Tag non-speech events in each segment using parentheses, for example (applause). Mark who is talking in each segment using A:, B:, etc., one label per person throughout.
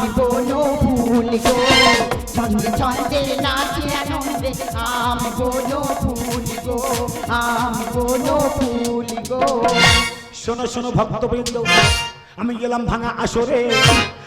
A: আমি কোনো ভুল গো। ছন্দে ছন্দে নাচে আনন্দে আমি কোনো আমি
B: শোনো শোনো, ভক্তবৃন্দ, আমি গেলাম ভাঙা আসরে,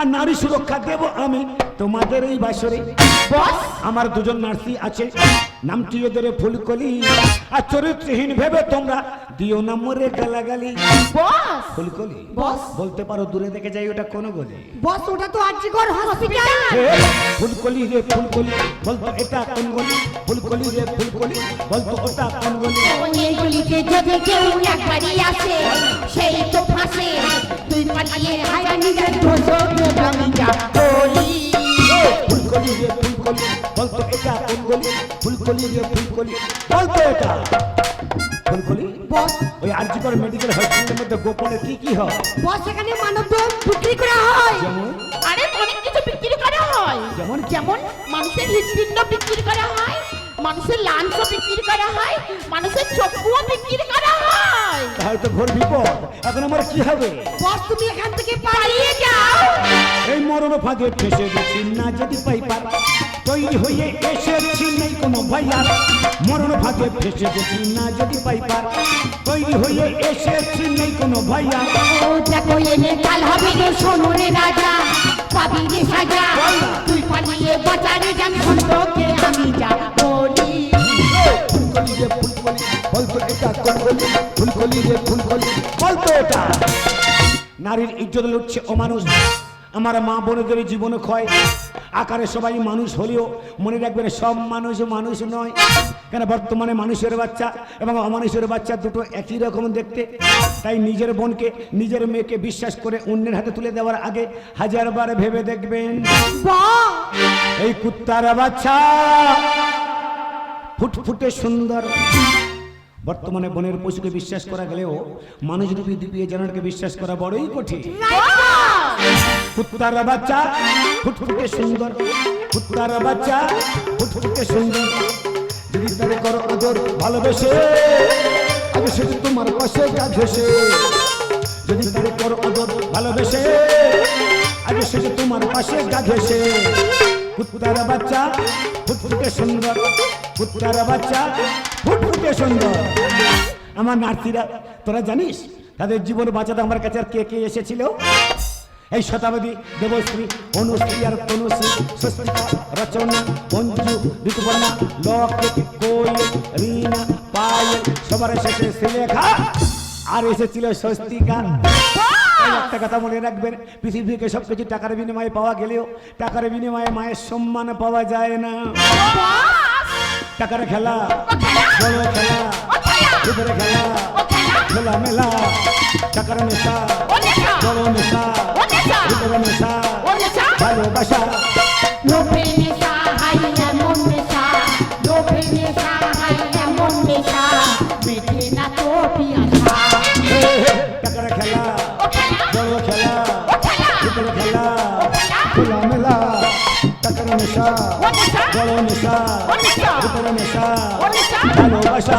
B: আর নারী সুরক্ষা দেব আমি। তোমাদের এই বাসরে
A: বস
B: আমার দুজন নার্সি আছে। নামটি ওদের ফুলকলি। আর চরিত্রহীন ভেবে তোমরা দিও না মরে গালাগালি।
A: বস
B: ফুলকলি?
A: বস
B: বলতে পারো দূরে দেখে যাই ওটা কোন গলি।
A: বস ওটা তো আজীবন হসপিটাল
B: ফুলকলি রে ফুলকলি বলতো এটা কোন গলি? ফুলকলি রে ফুলকলি বলতো ওটা কোন গলি?
A: এগুলিতে যদি কেউ একবারই আসে সেই তো ফাঁসে। তুই পালিয়ে নিজের দোষকে আমি যা বলি
B: ফুলকলি রে ফুলকলি। বলতো এটা কোন গলি ফুলকলি রে ফুলকলি। বলতো এটা। ফুলকলি?
A: বস।
B: ওই আরজিকর মেডিকেল হসপিটালের মধ্যে গোপনে কি কি হয়?
A: বস এখানে মানব দেহ বিক্রি করা হয়।
B: যেমন?
A: আরে অনেক কিছু বিক্রি করা হয়।
B: যেমন?
A: যেমন মানুষের হৃদপিণ্ড বিক্রি করা হয় মানুষের লাঞ্চ বিক্রি করা হয় মানুষের চক্ষুও বিক্রি করা হয়।
B: তাহলে তো ঘোর বিপদ। এখন আমার কি হবে?
A: বস তুমি এখান থেকে পালিয়ে যাও।
B: এই মরণ ফাঁদে ফেসে গেছি না যদি পাই পার তৈরি হয়ে এসেছি নেই কোনো ভাইয়া মরণ ফাঁদে ফেসে গেছি না যদি পাই পার তৈরি হয়ে এসেছি নেই কোনো ভাইয়া
A: ও দেখো এনে কাল হবে রে শোনো রে রাজা পাবি রে সাজা। তুই পালিয়ে বাজারে যান খন্ডকে আমি যা বলি।
B: ফুলকলি রে ফুলকলি বলতো এটা কোন ফুলকলি রে ফুলকলি বলতো এটা। নারীর ইজ্জত লুটছে ও মানুষ। আমার মা বোনদের জীবন ক্ষয়। আকারে সবাই মানুষ হলেও মনে রাখবেন সব মানুষ মানুষ নয়। কেন বর্তমানে মানুষের বাচ্চা এবং অমানুষের বাচ্চা দুটো একই রকম দেখতে। তাই নিজের বোনকে, নিজের মেয়েকে বিশ্বাস করে অন্যের হাতে তুলে দেওয়ার আগে হাজারবার ভেবে দেখবেন। এই কুত্তার বাচ্চা ফুটফুটে সুন্দর। বর্তমানে বনের পশুকে বিশ্বাস করা গেলেও মানুষ রূপী দ্বীপীয় জানারকে বিশ্বাস করা বড়ই কঠিন। কুত্তার বাচ্চা ফুটফুটে সুন্দর। কুত্তার বাচ্চা ফুটফুটে সুন্দর। যদি তারে করো আদর, ভালোবেসে আগে সেটা তোমার পাশে গা যদি তারে করো আদর, ভালোবেসে আগে সেটা তোমার পাশে গা ঘেসে কুত্তার বাচ্চা ফুটফুটে সুন্দর। কুত্তার বাচ্চা ফুটফুটে সুন্দর। আমার নার্সিরা তোরা জানিস, তাদের জীবন বাঁচাতে আমার কাছে আর কে কে এসেছিল? এই শতাব্দী দেবশ্রী অনুশ্রী আর তনুশ্রী স্বস্তিকা রচনা মঞ্জু ঋতুপর্ণা লকেট কোয়েল রিনা পায়েল সবার শেষে শ্রীলেখা। আর এসেছিল স্বস্তিকা। একটা কথা মনে রাখবেন পৃথিবীকে সবকিছু টাকার বিনিময়ে পাওয়া গেলেও টাকার বিনিময়ে মায়ের সম্মান পাওয়া যায় না। টাকার খেলা বড় খেলা খেলা খেলা মেলা টাকার নেশা। বড় নেশা ভিতরে নেশা ভালোবাসা
A: লোভে নেশা হাই এমন নেশা লোভে নেশা হাই এমন নেশা মেটে না তো পিয়াসা
B: হে, হে, টাকার খেলা বড় খেলা ভিতরে খেলা খোলা মেলা টাকার নেশা বড় নেশা ভিতরে নেশা ভালোবাসা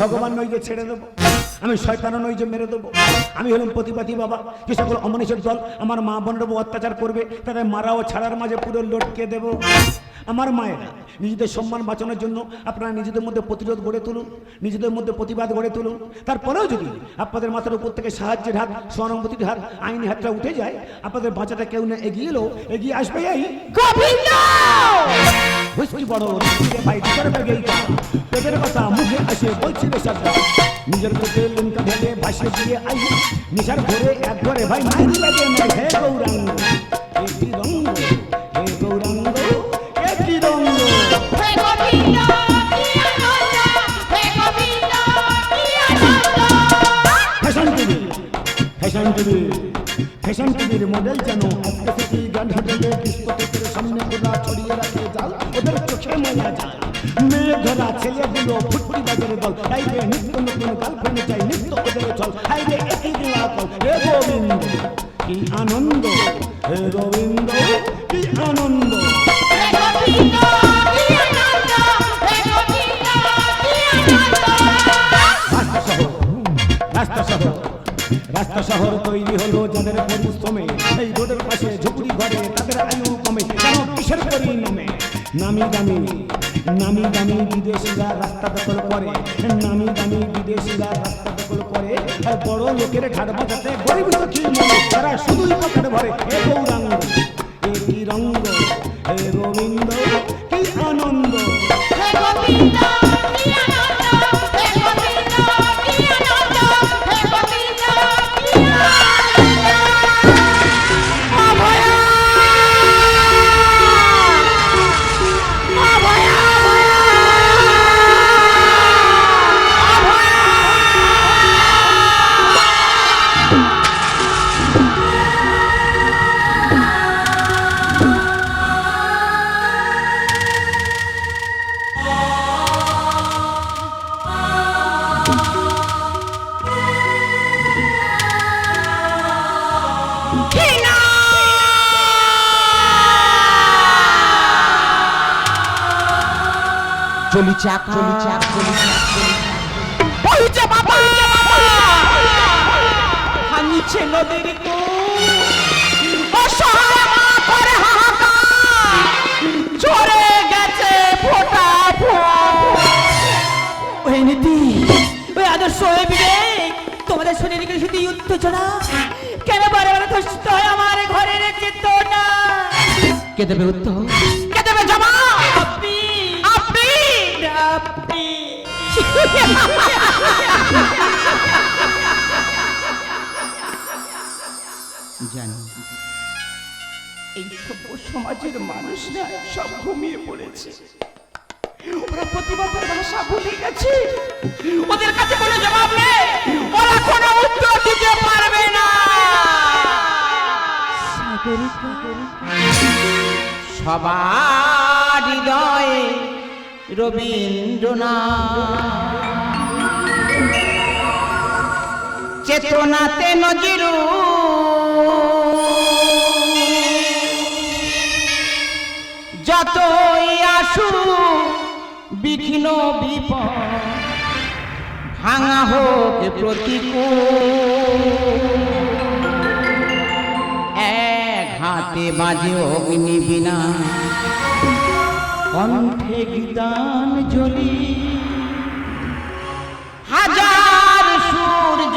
B: ভগবান নই যে ছেড়ে দেবো। আমি শয়তানও নই যে মেরে দেবো। আমি হলাম প্রতিবাদী বাবা। যে সকল অমানুষের দল আমার মা বোনের অত্যাচার করবে, তাদের মারা ও ছাড়ার মাঝে পুরো লটকে দেবো। আমার মায়েরা, নিজেদের সম্মান বাঁচানোর জন্য আপনারা নিজেদের মধ্যে প্রতিরোধ গড়ে তুলুন, নিজেদের মধ্যে প্রতিবাদ গড়ে তুলুন। তারপরেও যদি আপনাদের মাথার উপর থেকে সাহায্যের হাত সহানুভূতির হাত আইনি হাতটা উঠে যায়, আপনাদের বাঁচাটা কেউ না এগিয়ে এলো, এগিয়ে আসবে এই হুস্কি বড় হুস্কিরে ভাই করবে গেইটা পেটের কথা মুখে আসে বলছি বেশাটা নিজের পেটে লঙ্কা ঢেলে ভাসে দিয়ে আই। নিশার ঘরে এক ঘরে ভাই নাই লাগে না হে গৌরাঙ্গ। হে গৌরাঙ্গ
C: হে গোবিন্দ কি আনন্দ হে Gobinda
B: fashion TV fashion TV fashion টিভির মডেল যেন আজকে মজা যায়। মেয়ে ধরা ছেলেগুলো ফুটফুটি বাজারে দল। হাইবে নিত্য নতুন গার্লফ্রেন্ড চাই নিত্য ওদের চল। হাইবে একই দিন আকল হে গোবিন্দ কি আনন্দ। হে গোবিন্দ কি আনন্দ।
C: হে গোবিন্দ কি আনন্দ। হে গোবিন্দ কি আনন্দ।
B: রাস্তা শহর রাস্তা শহর রাস্তা শহর তৈরি হলো যাদের পরিশ্রমে এই রোডের পাশে ঝুপড়ি ঘরে নামি দামি নামি দামি বিদেশিরা রাস্তা দখল করে নামি দামি বিদেশিরা রাস্তা দখল করে, বড় লোকের ঘাট বাজাতে গরিব লক্ষ্মী তারা শুধুই পকেট ভরে গৌরাঙ্গ
D: চলি চাক চলি চাক চলি চাক
C: বলছে বাবা!
D: হানিছে নদীর
C: অসহায় মা করে হাহাকার।
D: চলে গেছে ফোটা ওই নীতি ওই আদর্শ ওই বিবেক তোমাদের শরীরে শুধু উত্তেজনা কেন বারে হয় আমার ঘরের চেতনা কে দেবে উত্তর? কে দেবে জবাব? জানি। এই সভ্য সমাজের মানুষরা সব ঘুমিয়ে পড়েছে। ওরা প্রতিবাদের ভাষা ভুলে গেছে। ওদের কাছে কোনো জবাব নেই। ওরা কোনো উত্তর দিতে পারবে না। সবার হৃদয়ে রবীন্দ্রনাথ। চেতনাতে নজিরু। যতই আসু, বিঘ্ন বিপদ ভাঙা হোক প্রতিকূল এক হাতে বাজে অগ্নি বিনা, কণ্ঠে গীতান জ্বলি। হাজার সূর্য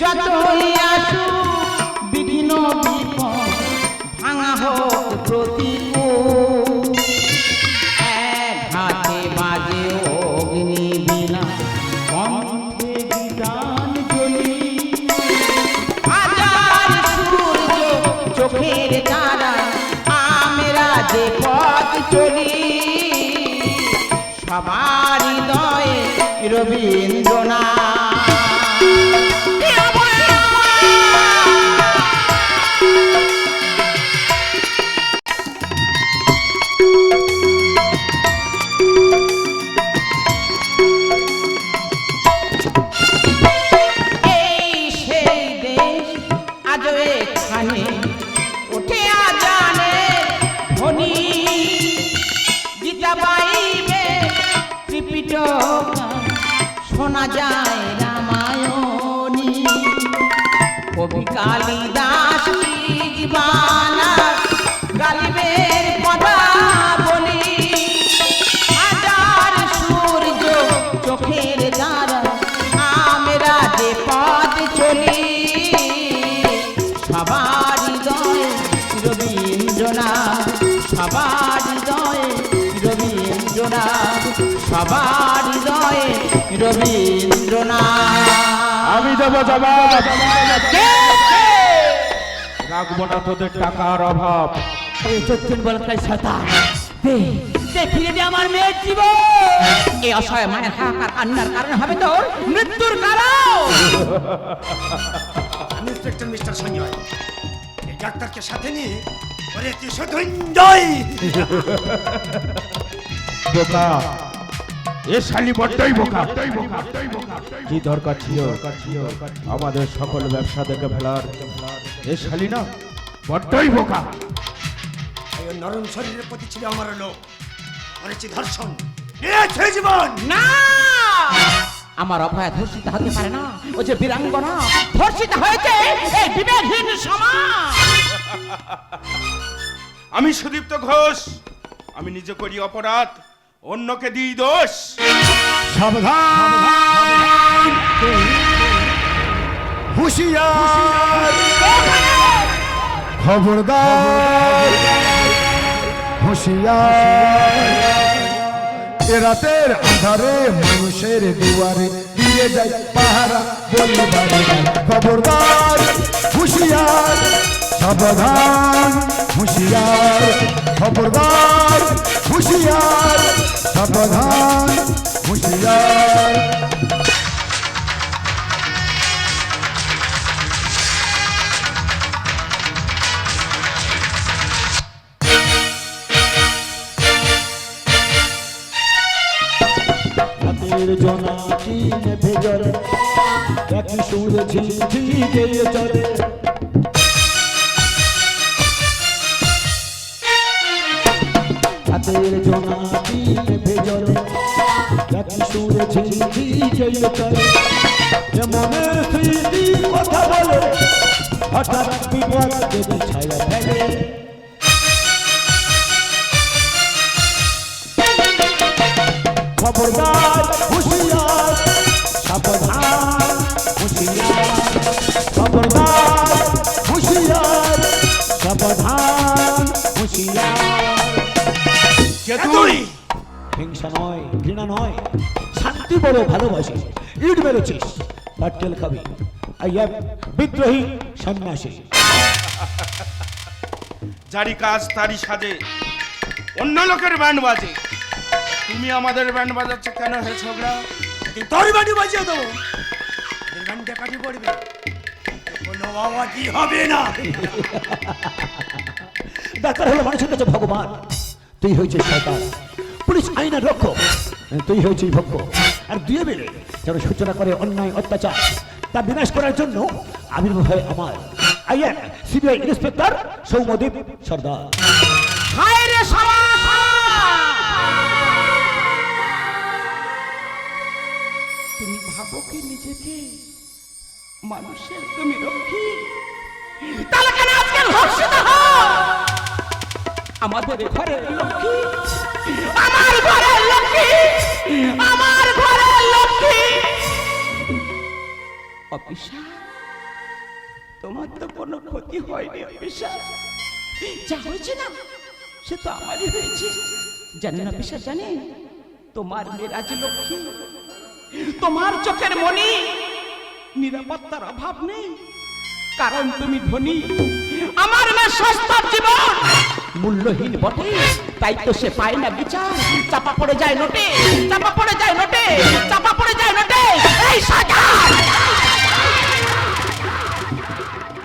D: যতই আসু বিঘ্ন বিপদ ভাঙা হোক প্রতিকূল। এক হাতে বাজে অগ্নি বিনা, কণ্ঠে হাজার সূর্য চোখের তারা, আমরা যে পথ চলি। সবার হৃদয়ে রবীন্দ্রনাথ। রবীন্দ্রনাথ সবার হৃদয়ে রবীন্দ্রনাথ সবার হৃদয়ে রবীন্দ্রনাথ।
E: আমি দেবো জবাব। রাখব না তোদের টাকার অভাব।
D: বলকাই শয়তান দে দে ফিরে দে আমার মেয়ের জীবন। এই অসহায় মায়ের হাহাকার কান্নার কারণ হবে তোর মৃত্যুর কারণ।
F: Inspector mister Sanjay. ডাক্তারকে সাথে নিয়ে ওরে তুই
E: বোকা। এ শালি বড্ডই বোকা। কি দরকার ছিল? আমাদের সকল ব্যবসা দেখে ফেলার। এ শালি না বড্ডই বোকা।
F: এই নরম শরীরের প্রতি ছিল আমার লোক করেছি ধর্ষণ জীবন!
D: না! আমার অভয় ধর্ষিত হতে পারে না। ও যে বীরাঙ্গনা ধর্ষিত হয়েছে এই বিবেকহীন সমাজ। (laughs)
G: আমি সুদীপ্ত ঘোষ আমি নিজে করি অপরাধ অন্যকে দিই দোষ।
F: সাবধান। হুশিয়ার। খবরদার। হুশিয়ার। রাতের আধারে মানুষের দুয়ারে দিয়ে যায় পাহারা বলবারে খবরদার, হুশিয়ার, সাবধান, হুশিয়ার। খবরদার, হুশিয়ার, সাবধান, হুশিয়ার।
B: রাতের জোনাকি নেভে জলে একই সুরে ঝিঝি গেয়ে চলে। রাতের জোনাকি নেভে জলে একই সুরে ঝিঝি গেয়ে চলে এমনের স্মৃতি কথা বলে, হঠাৎ বিপদ ছায়া ফেলে। খবরদার হুশিয়ার সাবধান হুশিয়ার খবরদার হুশিয়ার সাবধান হুশিয়ার।
G: কে তুই
B: হিংসা নয় ঘৃণা নয় শান্তি বড় ভালোবাসি। ইট মেরেছিস পাটেল কবি আই এম বিদ্রোহী সন্ন্যাসী।
G: যারি কাজ তারি সাজে অন্য লোকের ব্যান্ড বাজে। তুমি আমাদের ব্যান্ড বাজাচ্ছ কেন হে ছোকরা?
F: তোর বাড়ি বাজিয়ে দেবো। গানটা কাটি পড়বে। কোনো আওয়াজই হবে না?
B: ডাক্তার হলো মানুষের কাছে ভগবান। তুই হয়েছিস শয়তান। পুলিশ আইনের রক্ষক। তুই হয়েছিস ভক্ষ আর দুয়ে মিলে যেন সূচনা করে অন্যায় অত্যাচার। তা বিনাশ করার জন্য আবির্ভাব হয় আমার। আইএন সিবিআই ইন্সপেক্টর সৌমদীপ সর্দার।
D: ভাবো নিজেকে মানুষের তুমি রক্ষী? তাহলে কেন আজকে ধর্ষিত হও? আমাদের ঘরের লক্ষ্মী, আমার ঘরের লক্ষ্মী, আমার ঘরের লক্ষ্মী। অফিসা তোমার তো কোনো ক্ষতি হয়নি অফিসা যা হয়েছে না, সে তো আমারই হয়েছে। জানেন বিশ্বাস জানেন? তোমার মেরাজ লক্ষ্মী। তোমার চোখের মনি নিরাপত্তার অভাব নেই। কারণ তুমি ধনী। আমার মেয়ে সস্তার জীবন। মূল্যহীন বটে। তাই তো সে পায় না বিচার। চাপা পড়ে যায় নোটে। চাপা পড়ে যায় নোটে। চাপা পড়ে যায় নোটে। এই সাজা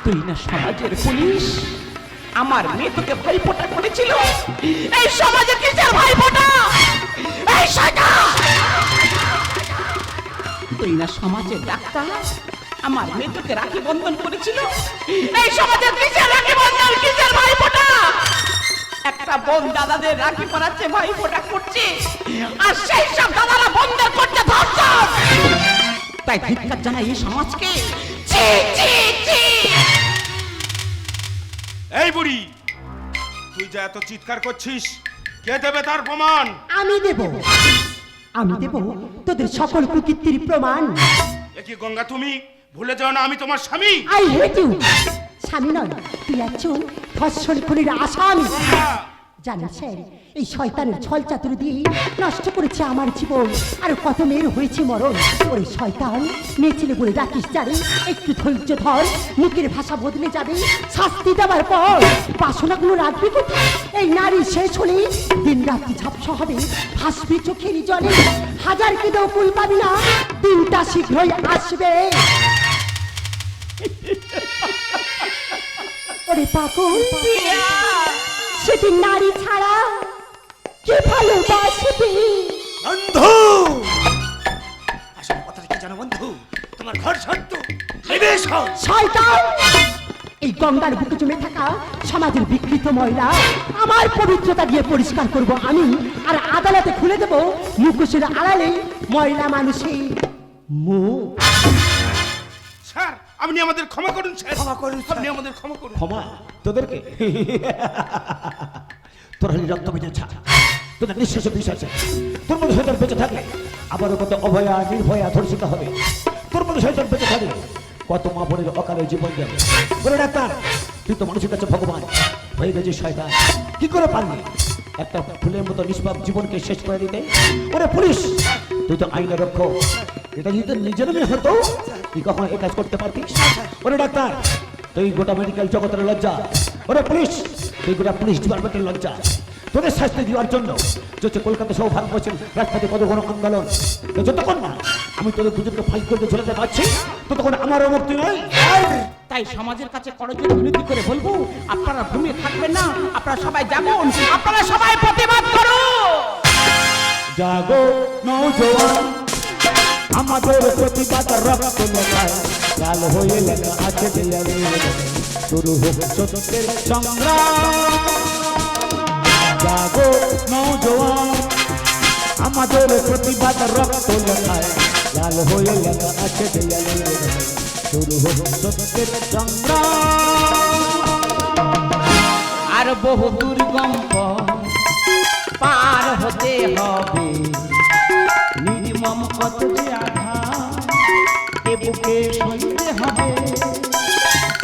D: তুই না সমাজের পুলিশ। আমার মেয়ে তোকে ভাইফোঁটা করেছিল। এই সমাজে কিসের ভাইফোঁটা এই সাজা তুই না সমাজের ডাক্তার? আমার মেয়ে তোকে রাখি বন্ধন করেছিল। এই সমাজের কিসের রাখি বন্ধন? কিসের ভাইফোঁটা? একটা বোন দাদাদের রাখি পরাচ্ছে ভাইফোঁটা করছে। আর সেই সব দাদারা বন্ধ করছে ধর্ষণ তাই ধিক্কার জানাই এই সমাজকে। ছি, ছি, ছি।
G: এই বুড়ি তুই যা এত চিৎকার করছিস কে দেবে তার প্রমাণ?
C: আমি দেব। আমি দেব তোদের সকল কুকীর্তির প্রমাণ।
G: একি গঙ্গা তুমি? ভুলে যাও না আমি তোমার স্বামী।
C: I hate you. স্বামী নয় তুই একজন ধর্ষণ খুনির আসামি। জানেন স্যার, এই শয়তানের ছল চাতুরি দিয়ে নষ্ট করেছে আমার জীবন। আর কত মেয়ের হয়েছে মরণ। ওরে শয়তান, মেয়ে ছেলে বলে ডাকিস জানি একটু ধৈর্য ধর, মুখের ভাষা বদলে যাবে। শাস্তি দেওয়ার পর বাসনাগুলো রাখবি এই নারী শেষ হলে দিন রাত্রি ঝাপসা হবে। ভাসবি চোখের জলে। হাজার কেঁদেও কুল পাবি না। দিনটা শীঘ্রই আসবে। (laughs) ওরে পাগল। সেটি নারী ছাড়া কে ভালোবাসবে
B: বন্ধু! আসলে কথাটা কি জানো বন্ধু? তোমার ঘর সত্য নিবেশ।
C: শয়তান! এই গঙ্গার বুকে জমে থাকা সমাজের বিকৃত ময়লা আমার পবিত্রতা দিয়ে পরিষ্কার করব আমি আর আদালতে খুলে দেব মুখোশের আড়ালে ময়লা মানুষের মুখ।
G: আপনি আমাদের ক্ষমা করুন স্যার।
B: ক্ষমা করুন, স্যার।
G: আপনি আমাদের ক্ষমা করুন।
B: ক্ষমা? তোদেরকে? তোর হলি রক্ত বেঁচে ছাড় তোদের নিঃশ্বাসে বিশ্বাসে তোর মধ্যে শয়তান বেঁচে থাকলে আবারও কত অভয়া নির্ভয়া ধর্ষিত হবে। তোর মধ্যে শয়তান বেঁচে থাকলে কত মা বোনের অকালে জীবন যাবে। বলে ডাক্তার তুই তো মানুষের কাছে ভগবান। হয়ে গেছিস শয়তান। কি করে পারলি? একটা ফুলের মতো নিষ্পাপ জীবনকে শেষ করে দিতে। ওরে পুলিশ তুই তো আইনের রক্ষক। এটা যদি নিজের মেয়ে হতো তুই কখন এই কাজ করতে পারতিস? ওরে ডাক্তার তুই গোটা মেডিকেল জগতের লজ্জা। ওরে পুলিশ তুই গোটা পুলিশ ডিপার্টমেন্টের লজ্জা। তোদের শাস্তি দেওয়ার জন্য চলছে কলকাতা সহ ভারতবর্ষের রাজপথে কত কোনো আন্দোলন যতক্ষণ না আমি তোদের দুজনকে ফাইট করতে ঝুলাতে পারছি ততক্ষণ আমারও মুক্তি নয়।
D: তাই সমাজের কাছে করজোড়ে বিনতি করে বলব আপনারা ঘুমিয়ে থাকবেন না আপনারা সবাই জাগুন আপনারা সবাই প্রতিবাদ করুন।
B: জাগো নৌজওয়ান আমাদের প্রতিবাদ রক্ত লেখায় লাল শুরু হোক সত্যের সংগ্রাম। আমাদের প্রতিবাদ রক্ত লেখায় শুরু হোক সত্যের সংগ্রাম।
D: আর বহু দুর্গম পার হতে হবে। নির্মম কত যে আঘাত। এ বুকে সইতে হবে।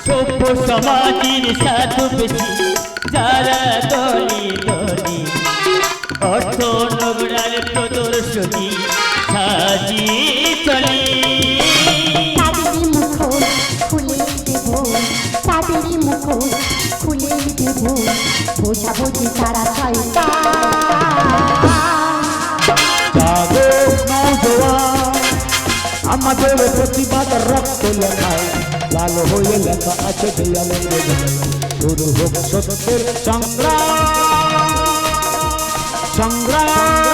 H: সভ্য সমাজের সাধু বেশি যারা দলে দলে। অর্থ নোংরার প্রদর্শনী সাজিয়ে চলে
C: খুলে দেব দেব। বোঝাবুঝি তারা
B: আমাদের প্রতিবাদ রক্ত লেখায়। লাল হয়ে লেখা আছে সত্যের সংগ্রাম। সংগ্রাম।